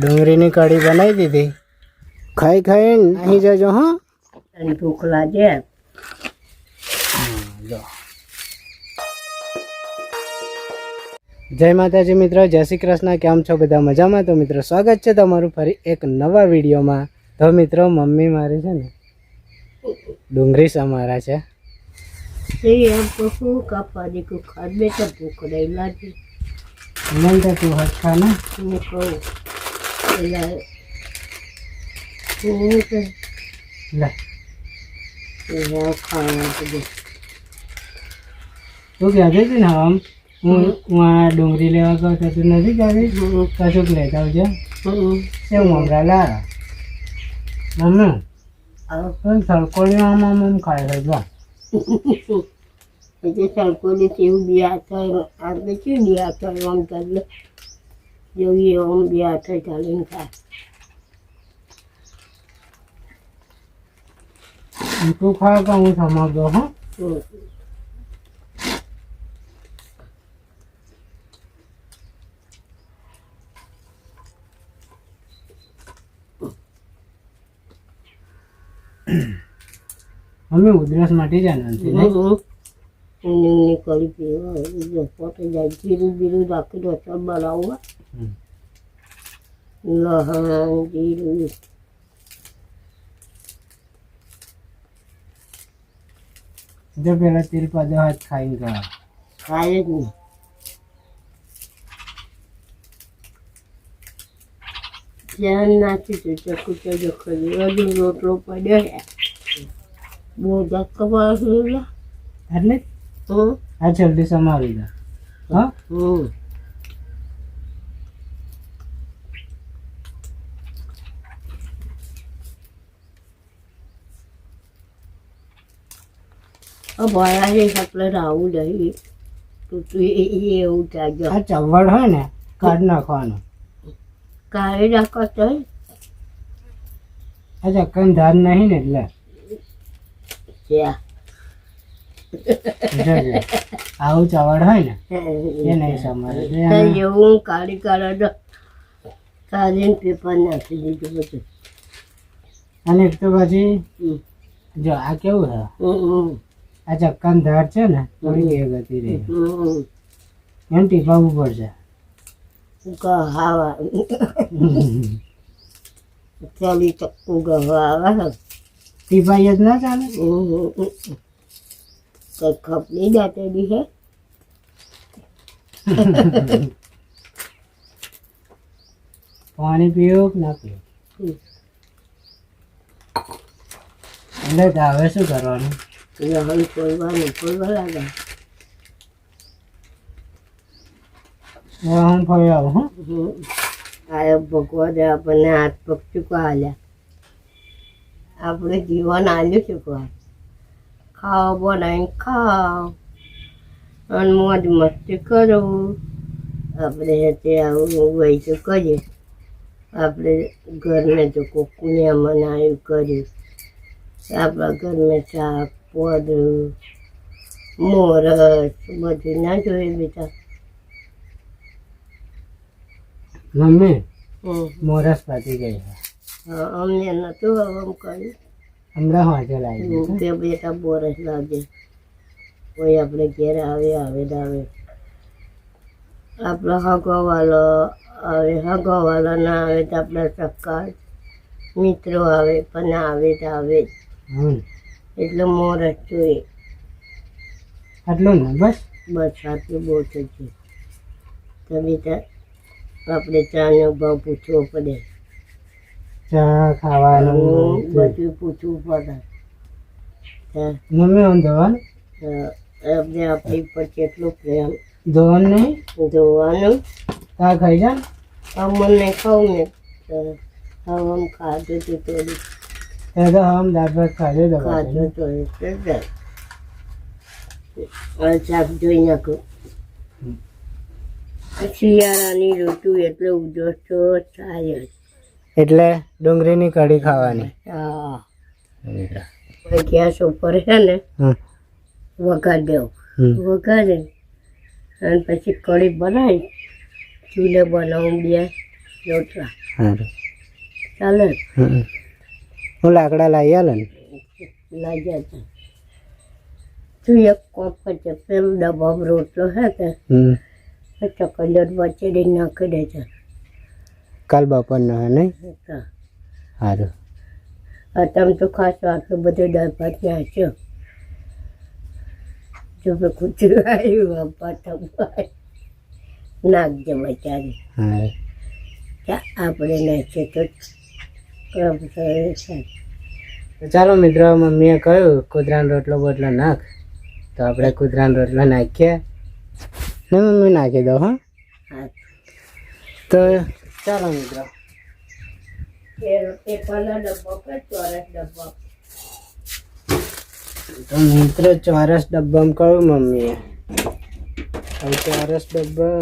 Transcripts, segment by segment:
ડુંગળીની કઢી બનાવી દીધી. ખાઈ ખાઈને અહીં જજો હા. અને ભૂખ લાગે? જય માતાજી મિત્રો જય શ્રી કૃષ્ણ. કેમ છો બધા? મજામાં? તો મિત્રો સ્વાગત છે તમારું ફરી એક નવા વિડીયોમાં. તો મિત્રો મમ્મી મારી છે ને ડુંગળી સમારા છે. ભૂખ લાગે. નહીં તો તું હટકા ને. હું કહું. તો કહેતી હતી ને આ ડુંગળી લેવા ગયો તો તું નથી કહેતી કશુંક લેતા આવજો એ મમરા લારા મમ્મી પણ ખાય છે? એટલે તેવું બિયા થાય આપણે શું બિયા થાય આમ ચાલે જોઈએ આમ બિયા થાય ચાલીને ખાય તું ખાવ કે હું સમજો હો હમ. મમ્મી ઉધરસ માટે જ આનંદથી નહીં ઊંઘની કરી પીવા પોતે જાય જીરું જીરું રાખી રસમ બનાવવા હમ. લહણ જીરું જો પેલા તેલ પાછો હાથ ખાઈને ગયા ખાય જ નહીં ધ્યાન નાખી છે ચકુ ચજો ખરી હજુ રોટલો પડ્યો છે બહુ ધક્કા પડે એટલે જ હમ આ જલ્દી સમારી દે. હા? રાવું નહીં. તો તું એ એવું આ ચવડ હોય ને કાઢ નાખવાનું. કાઢી નાખો તો. આ કંઈ ધાર નહીં ને એટલે. જોજે. આવું ચવડ હોય ને એ નહીં સમારે. હું એવું કાઢી કાઢો કાઢીને પેપર નાખી દીધું બધું. અને એક તો પછી જો આ કેવું છે? આ ચક્કન ધાર છે ને થોડી એ ગતિ રહી. એમ ટીપાવવું પડશે. ગહાવા ચાલી ચક્કુ આવે. ટીપાઈ જ ના ચાલે? કઈ ખપની દાંતેલી છે પાણી પીવું કે ના પીવું. એટલે હવે શું કરવાનું? હવે ફોલવાનું ફોલવા લાગે હું ફરી આવું હં. આયો ભગવાને આપણને હાથ પગ ચૂકવા આપણે જીવન આલ્યું ચૂકવા ખાઓ બનાવીને ખાઓ અને મોજ મસ્તી કરો. આપણે તે આવું તો કરીએ. આપણે ઘરને તો કોકુને મનાયું કર્યું આપણા ઘરમાં શાક પોદરું મોરસ બધું ના જોઈએ બેટા. મમ્મી મોરસ પતી ગઈ હા, અમને નતું હવે કર્યું. હમણાં વાંચે લાવી તે બેટા બોરસ લાગે. કોઈ આપણે ઘેર આવે આવે ને આવે. આપણો હગવાલો આવે હગવાલો ના આવે તો આપણા સક્કા મિત્રો આવે પણ આવે તો આવે એટલે મોરસ જોઈએ. આટલું ને બસ? બસ આટલું બહુ ગયું તો બેટા આપણે ચાનો ભાવ પૂછવો પડે. ચા ખાવાનું બધું પૂછવું પડે. તો મમ્મી આમ ધોવાનું? આપણે આપણી પર કેટલો પ્રેમ. ધોવાનું જોવાનું તા ખાઈ જા. મને અમને ખાવું ને. તો હવમ ખાધું હતું થોડું. ત્યાં તો હમ દાળ ભાત ખાધો તો ખાધું તો એટલે શાક જોઈ નાખું. શિયાળાની ઋતુ એટલે ઉજવશો થાય જ. એટલે ડુંગળીની કઢી ખાવાની. હા. ગેસ ઉપર છે ને વઘાર દેવું. વઘારે અને પછી કઢી બનાવી ચૂલે બનાવું બે સારું. ચાલે. હું લાકડા લાવી આલે ને? લાવી છે. તું એક કોપ છે પેલો ડબ્બા રોટલો હે કે હમ. બચેડી નાખી દે છે કાલ બપોરનો હે નહીં? સારું તમે તો ખાસ આટલું બધું દાળ ભાત છો. જો મેં કૂતરું આવ્યું બાપા નાખજો બચારી આપણે નાખીએ તો ચાલો મિત્રો મમ્મીએ કહ્યું કૂતરાનો રોટલો બોટલો નાખ. તો આપણે કૂતરાનો રોટલો નાખીએ. ને મમ્મી નાખી દો હા. તો ચાલો મિત્રો એ- એ પેલા ડબ્બો કે ચોરસ ડબ્બો? તો મિત્રો ચોરસ ડબ્બામાં કહ્યું મમ્મીએ. હવે ચોરસ ડબ્બા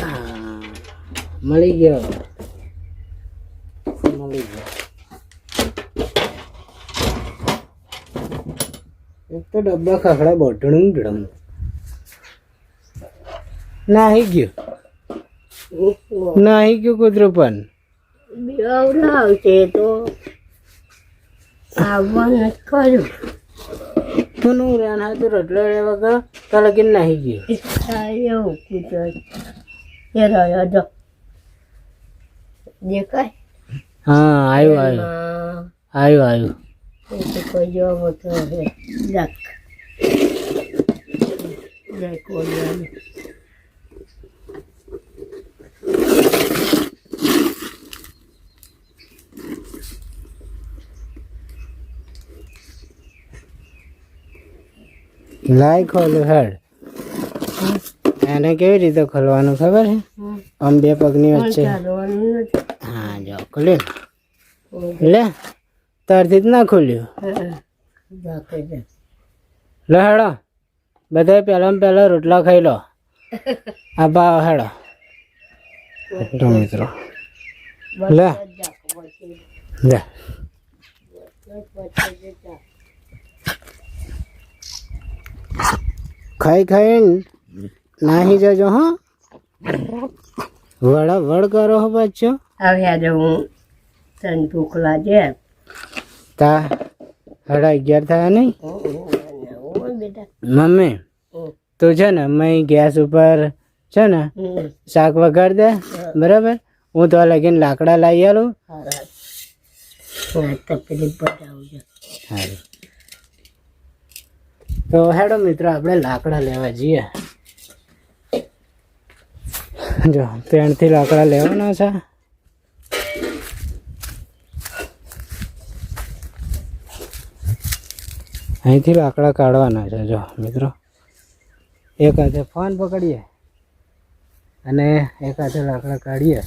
હા, મળી ગયો. મળી ગયો. એક તો ડબ્બા ખખડા બોટણું ડમ નાહી ગયું. નાહી ગયું કૂતરું પણ. આવશે તો. આવવાનું ખરું. કોનું રેણ હતું રોટલો રે વગર તો લગીન નાહી ગયું. એવું કૂતરો એ રહ્યો જો. દેખાય? હા આવ્યું આવ્યું આવ્યું આવ્યું કોઈ જોવો તો રાખ. જય કોલિયાને લાય ખોલું હેડ. એને કેવી રીતે ખોલવાનું ખબર છે? આમ બે પગની વચ્ચે. હા જો ખોલ્યું. લે તારથી જ ના ખોલ્યું. લો હેડો. બધા પહેલા પહેલાં રોટલા ખાઈ લો. આ બા હેડો. તો મિત્રો. લે. લે. ખાઈ ખાઈને નાહી જજો હા. વડા વડ કરો હો બચ્ચો. હવે આજે હું તને ભૂખ લાગે. તા સાડા અગિયાર થયા નહીં? મમ્મી તો છે ને મેં ગેસ ઉપર છે ને શાક વગાડ દે બરાબર? હું તો લગીને લાકડા લાવી આલું. તકલીફ બતાવજો. સારું તો હેડો મિત્ર, આપણે લાકડા લેવા જઈએ. જો પેણથી લાકડા લેવાના છે. અહીંથી લાકડા કાઢવાના છે, જો, મિત્રો. એક હાથે ફોન પકડીએ અને એક હાથે લાકડા કાઢીએ.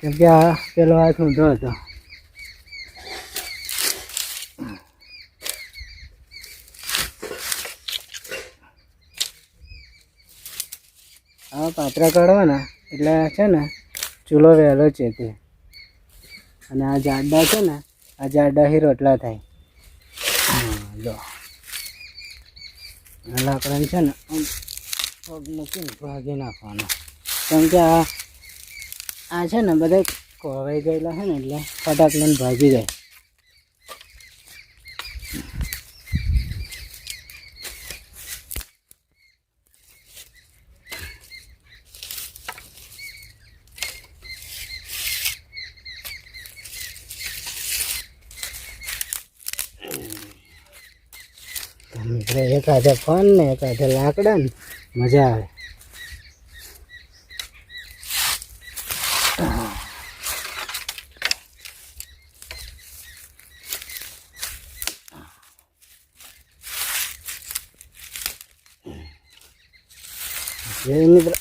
કેમ કે આ પેલો હાથ ઊંધો હતો. આ પાત્રા કાઢવાના, એટલે છે ને, ચૂલો વહેલો છે તે. અને આ જાડા છે ને, આ જાડાથી રોટલા થાય. જો લાકડાને છે ને પગ મૂકીને ભાગી નાખવાનો. કેમ કે આ આ છે ને બધા કોવાઈ ગયેલા છે ને એટલે ફટાક લઈને ભાગી જાય. એક હાથે ફોન ને એક હાથે લાકડા ને મજા આવે જે મિત્ર,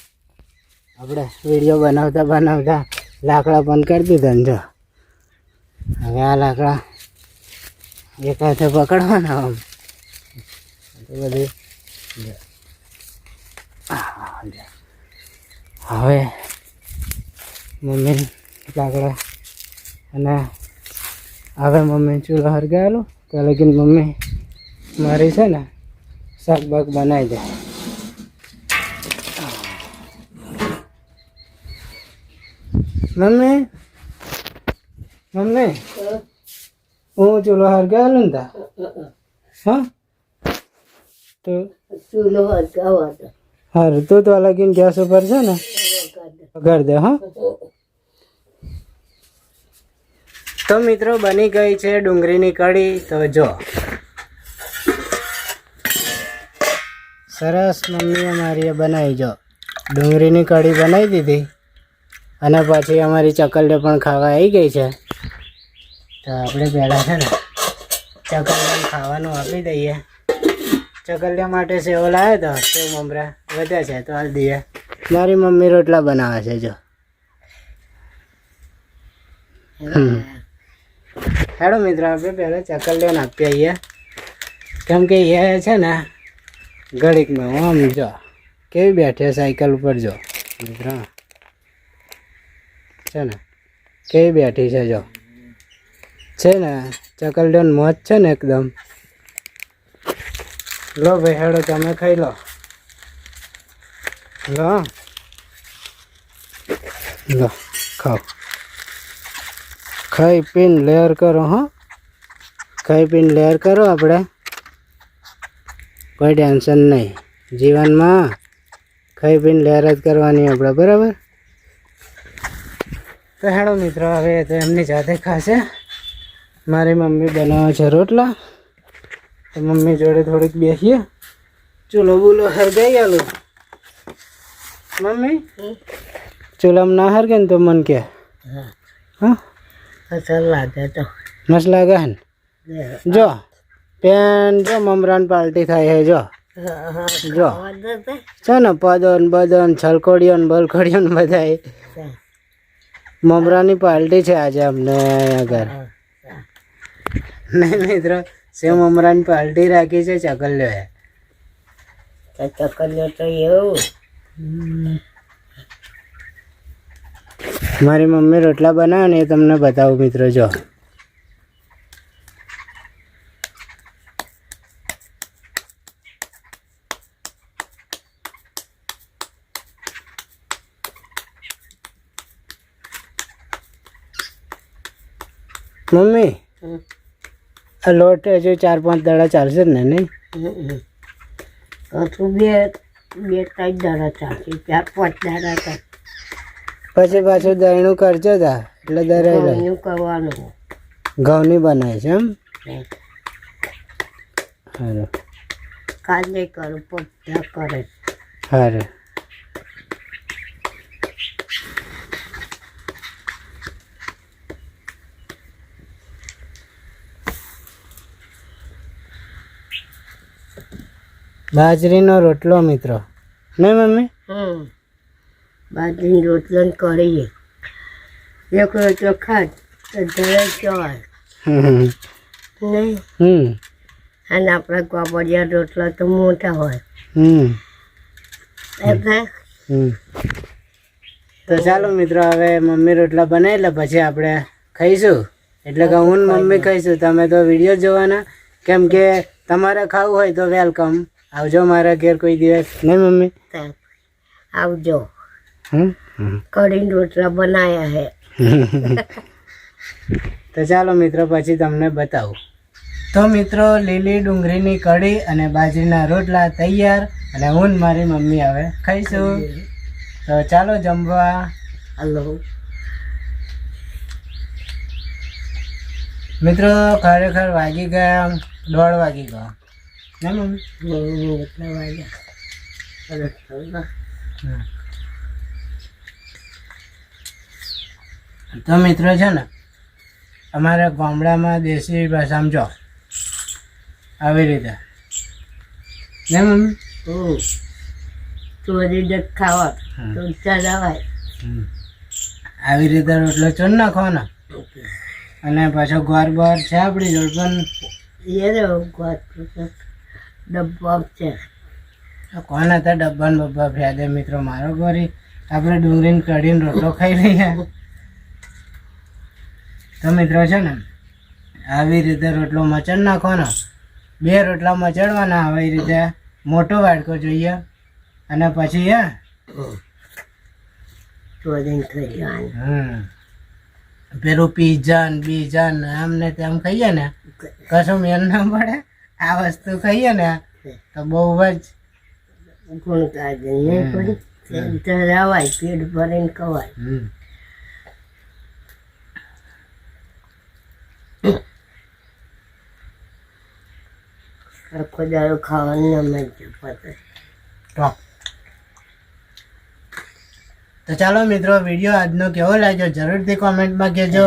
આપણે વીડિયો બનાવતા બનાવતા લાકડા બંધ કરી દીધા જો. હવે આ લાકડા એક હાથે પકડવાના આમ. બધી. હવે મમ્મી લાકડા અને હવે મમ્મી ચૂલો હરગાયેલો. તો લગીન મમ્મી મારી છે ને શાકબાક બનાવી દે. મમ્મી મમ્મી હું ચૂલો હરગાયેલો ને તા હા તો ચૂલો હરગાવો હારું તું તો લગીન ગેસ ઉપર છે ને વગાડ દે હા તો મિત્રો બની ગઈ છે ડુંગળીની કઢી તો જો સરસ મમ્મીએ મારીએ બનાવી જો ડુંગળીની કઢી બનાવી દીધી અને પછી અમારી ચકલીઓ પણ ખાવા આવી ગઈ છે. તો આપણે પહેલાં છે ને ચકલીઓને ખાવાનું આપી દઈએ. ચકલીઓ માટે સેવો લાવ્યો તો સેવ મમરા વધ્યા છે તો હાલ દઈએ. મારી મમ્મી રોટલા બનાવે છે જો. હેડો મિત્રો આપણે પહેલાં ચકલીઓને આપી આવીએ. કેમ કે એ છે ને ઘડીકમાં આમ જો કેવી બેઠે સાયકલ ઉપર જો. મિત્રો. છે ને? કેવી બેઠી છે જો? છે ને? ચકલડોન મોજ છે ને એકદમ? લો ભાઈ, હેડો, તમે ખાઈ લો. લો. લો, ખાઓ. ખાઈ પીને લેયર કરો, હો. ખાઈ પીને લેયર કરો આપણે. કોઈ ટેન્શન નહીં. જીવનમાં ખાઈ પીને લેયર જ કરવાની આપણે, બરાબર? તો હેડો મિત્રો હવે તો એમની જાતે ખાશે. મારી મમ્મી બનાવે છે રોટલા. તો મમ્મી જોડે થોડીક બેસીએ. ચૂલો બૂલો હરગાઈ આલું. મમ્મી? ચૂલામાં ના હરગે ને તો મન કે. હા. લાગે તો. મસ્ત લાગે હે ને? જો પેન જો મમરાન પાલટી થાય હે જો. જો. છે ને પદન બદન છલકોડિયો ને બલકોડિયો ને બધાય. મમરાની પાલટી છે આજે અમને આગળ. નહીં મિત્રો સેવ મમરાની પાલટી રાખી છે ચકલ્યો ચકલ્યો તો એવું? મારી મમ્મી રોટલા બનાવે ને એ તમને બતાવું મિત્રો જો મમ્મી હમ. આ લોટ હજુ ચાર પાંચ દાડા ચાલશે ને નહીં? હજુ બે બે ત્રણ દાડા ચાલશે ચાર પાંચ દાડા ચાલશે પછી પાછું દહીણું કરજો તા એટલે દરાઈ કરવાનું. ઘઉંની બનાવે છે એમ સારું કાલે કરું બધા કરે. સારું બાજરીનો રોટલો મિત્રો. નહીં મમ્મી? હમ. બાજરીની રોટલો ને કરીએ. એક રોટલો ખાત તો ધરે હમ. નહીં? હમ. અને આપણા કોપડિયા રોટલા તો મોટા હોય. હમ. એટલે હમ. તો ચાલો મિત્રો હવે મમ્મી રોટલા બનાવી એટલે પછી આપણે ખાઈશું. એટલે કે હું મમ્મી ખાઈશું. તમે તો વીડિયો જોવાના. કેમ કે તમારે ખાવું હોય તો વેલકમ. આવજો મારા ઘેર કોઈ દિવસ. નહીં મમ્મી? આવજો. કઢી રોટલા બનાવ્યા હે. તો ચાલો મિત્રો પછી તમને બતાવું. તો મિત્રો લીલી ડુંગળીની કઢી અને બાજરીના રોટલા તૈયાર અને હું મારી મમ્મી હવે ખાઈશું. તો ચાલો જમવા. હલો. મિત્રો ખરેખર વાગી ગયા દોઢ વાગી ગયો. ને મમ્મી હમ, એટલા વાગ્યા સરસ સરસ. તો મિત્રો છે ને અમારા ગામડામાં દેશી ભાષામાં જો આવી રીતે. ને મમ્મી? ઓ. ચોરી જ ખાવા. તો ચલાવાય હમ. આવી રીતે રોટલો ચોર નાખવાનો. અને પાછો ગોર બહાર છે આપણી જોડ પણ. એ રહ્યો ગોત ડબ્બો છે કોણ હતા ડબ્બા ને બબ્બા? ફ્યાદે મિત્રો મારો ગોરી. આપણે ડુંગળીને કઢીને રોટલો ખાઈ રહ્યા. તો મિત્રો છે ને આવી રીતે રોટલો મચડ નાખવાનો. બે રોટલા મચડવાના આવી રીતે. મોટો વાડકો જોઈએ. અને પછી હે? પેલું પીઝા ને બીજા ને આમ ને તેમ ખાઈએ ને કશું મેલ ના પડે. આ વસ્તુ ખાઈએ ને તો બહુ જ ગુણતા કાઢે નહીં પડી તો રવાય પેટ ભરીને ખવાય. હમ. દાડો ખાવાનું ન મજા તો. ચાલો મિત્રો વીડિયો આજનો કેવો લાગ્યો જરૂરથી કોમેન્ટમાં કહેજો.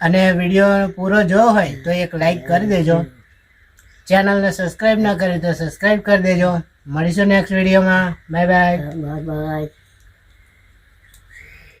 અને વીડિયો પૂરો જોવો હોય તો એક લાઈક કરી દેજો. ચેનલને સબસ્ક્રાઈબ ના કરી તો સબસ્ક્રાઈબ કરી દેજો. મળીશું નેક્સ્ટ વિડીયોમાં બાય બાય બાય બાય